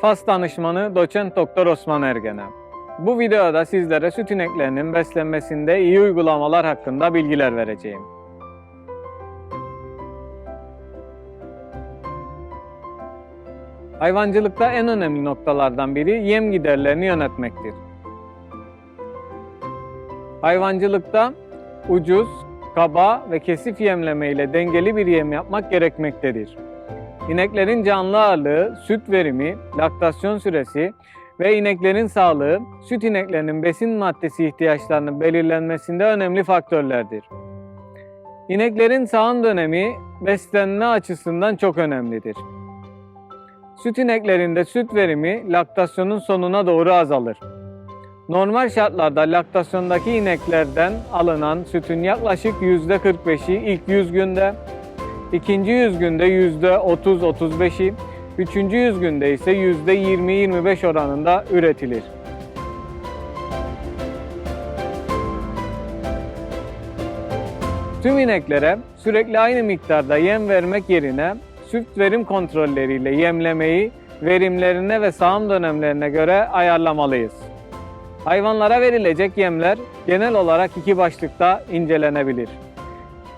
FAS danışmanı doçent doktor Osman Ergen'e. Bu videoda sizlere süt ineklerinin beslenmesinde iyi uygulamalar hakkında bilgiler vereceğim. Hayvancılıkta en önemli noktalardan biri yem giderlerini yönetmektir. Hayvancılıkta ucuz, kaba ve kesif yemleme ile dengeli bir yem yapmak gerekmektedir. İneklerin canlı ağırlığı, süt verimi, laktasyon süresi ve ineklerin sağlığı, süt ineklerinin besin maddesi ihtiyaçlarının belirlenmesinde önemli faktörlerdir. İneklerin sağım dönemi beslenme açısından çok önemlidir. Süt ineklerinde süt verimi laktasyonun sonuna doğru azalır. Normal şartlarda laktasyondaki ineklerden alınan sütün yaklaşık %45'i ilk 100 günde, ikinci 100 günde %30-35'i, üçüncü 100 günde ise %20-25 oranında üretilir. Tüm ineklere sürekli aynı miktarda yem vermek yerine süt verim kontrolleriyle yemlemeyi verimlerine ve sağım dönemlerine göre ayarlamalıyız. Hayvanlara verilecek yemler genel olarak iki başlıkta incelenebilir.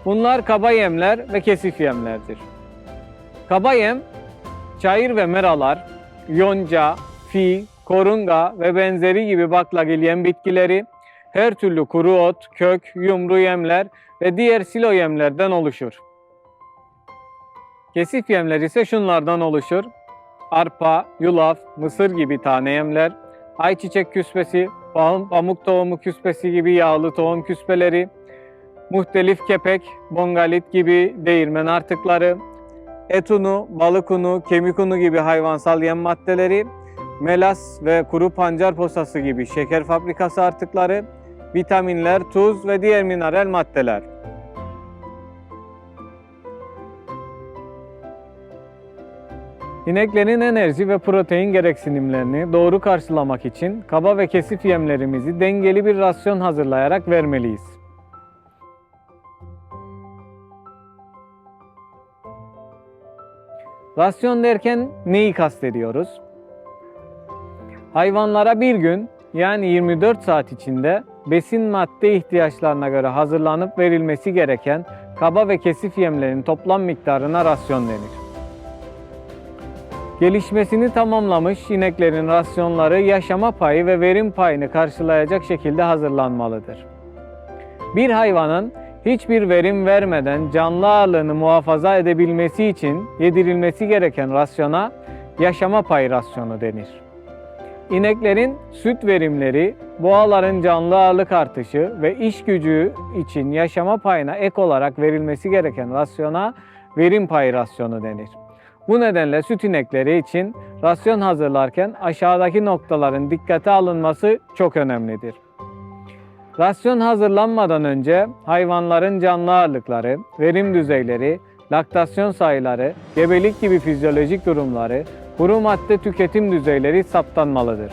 Bunlar kaba yemler ve kesif yemlerdir. Kaba yem, çayır ve meralar, yonca, fi, korunga ve benzeri gibi baklagil yem bitkileri, her türlü kuru ot, kök, yumru yemler ve diğer silo yemlerden oluşur. Kesif yemler ise şunlardan oluşur. Arpa, yulaf, mısır gibi tane yemler, ayçiçek küspesi, pam- pamuk tohumu küspesi gibi yağlı tohum küspeleri, muhtelif kepek, bongalit gibi değirmen artıkları, et unu, balık unu, kemik unu gibi hayvansal yem maddeleri, melas ve kuru pancar posası gibi şeker fabrikası artıkları, vitaminler, tuz ve diğer mineral maddeler. İneklerin enerji ve protein gereksinimlerini doğru karşılamak için kaba ve kesif yemlerimizi dengeli bir rasyon hazırlayarak vermeliyiz. Rasyon derken neyi kastediyoruz? Hayvanlara bir gün yani 24 saat içinde besin madde ihtiyaçlarına göre hazırlanıp verilmesi gereken kaba ve kesif yemlerin toplam miktarına rasyon denir. Gelişmesini tamamlamış ineklerin rasyonları yaşama payı ve verim payını karşılayacak şekilde hazırlanmalıdır. Bir hayvanın hiçbir verim vermeden canlı ağırlığını muhafaza edebilmesi için yedirilmesi gereken rasyona yaşama payı rasyonu denir. İneklerin süt verimleri, boğaların canlı ağırlık artışı ve iş gücü için yaşama payına ek olarak verilmesi gereken rasyona verim payı rasyonu denir. Bu nedenle süt inekleri için rasyon hazırlarken aşağıdaki noktaların dikkate alınması çok önemlidir. Rasyon hazırlanmadan önce hayvanların canlı ağırlıkları, verim düzeyleri, laktasyon sayıları, gebelik gibi fizyolojik durumları, kuru madde tüketim düzeyleri saptanmalıdır.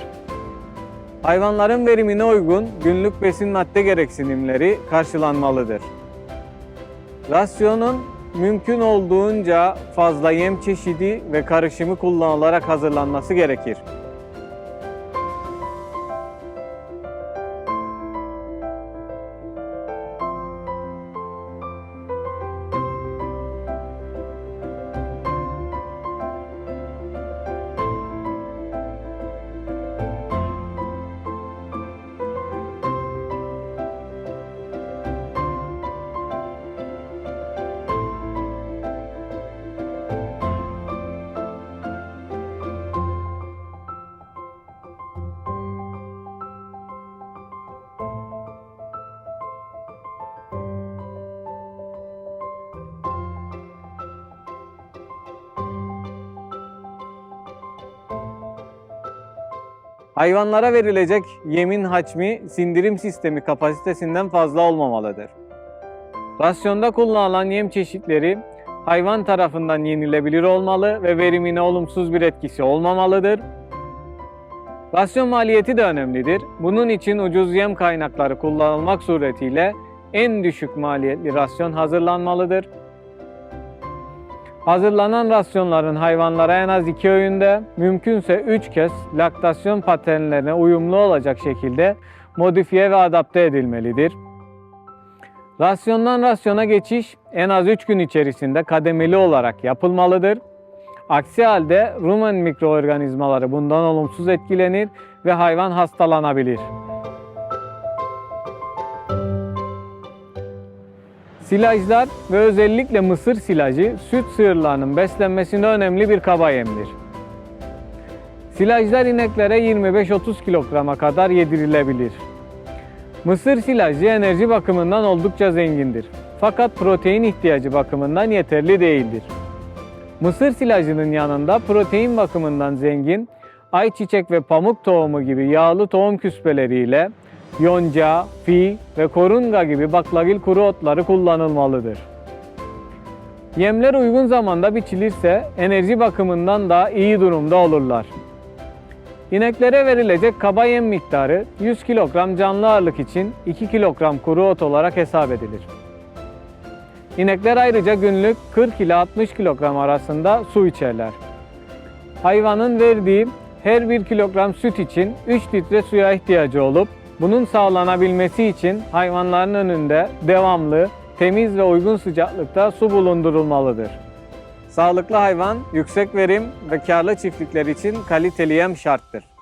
Hayvanların verimine uygun günlük besin madde gereksinimleri karşılanmalıdır. Rasyonun mümkün olduğunca fazla yem çeşidi ve karışımı kullanılarak hazırlanması gerekir. Hayvanlara verilecek yemin hacmi sindirim sistemi kapasitesinden fazla olmamalıdır. Rasyonda kullanılan yem çeşitleri hayvan tarafından yenilebilir olmalı ve verimine olumsuz bir etkisi olmamalıdır. Rasyon maliyeti de önemlidir. Bunun için ucuz yem kaynakları kullanılmak suretiyle en düşük maliyetli rasyon hazırlanmalıdır. Hazırlanan rasyonların hayvanlara en az 2 öğünde, mümkünse 3 kez laktasyon paternlerine uyumlu olacak şekilde modifiye ve adapte edilmelidir. Rasyondan rasyona geçiş en az 3 gün içerisinde kademeli olarak yapılmalıdır. Aksi halde rumen mikroorganizmaları bundan olumsuz etkilenir ve hayvan hastalanabilir. Silajlar ve özellikle mısır silajı süt sığırlarının beslenmesinde önemli bir kaba yemdir. Silajlar ineklere 25-30 kilograma kadar yedirilebilir. Mısır silajı enerji bakımından oldukça zengindir. Fakat protein ihtiyacı bakımından yeterli değildir. Mısır silajının yanında protein bakımından zengin ayçiçek ve pamuk tohumu gibi yağlı tohum küspeleriyle yonca, fi ve korunga gibi baklagil kuru otları kullanılmalıdır. Yemler uygun zamanda biçilirse enerji bakımından da iyi durumda olurlar. İneklere verilecek kaba yem miktarı 100 kilogram canlı ağırlık için 2 kilogram kuru ot olarak hesap edilir. İnekler ayrıca günlük 40 ile 60 kilogram arasında su içerler. Hayvanın verdiği her 1 kilogram süt için 3 litre suya ihtiyacı olup bunun sağlanabilmesi için hayvanların önünde devamlı, temiz ve uygun sıcaklıkta su bulundurulmalıdır. Sağlıklı hayvan, yüksek verim ve karlı çiftlikler için kaliteli yem şarttır.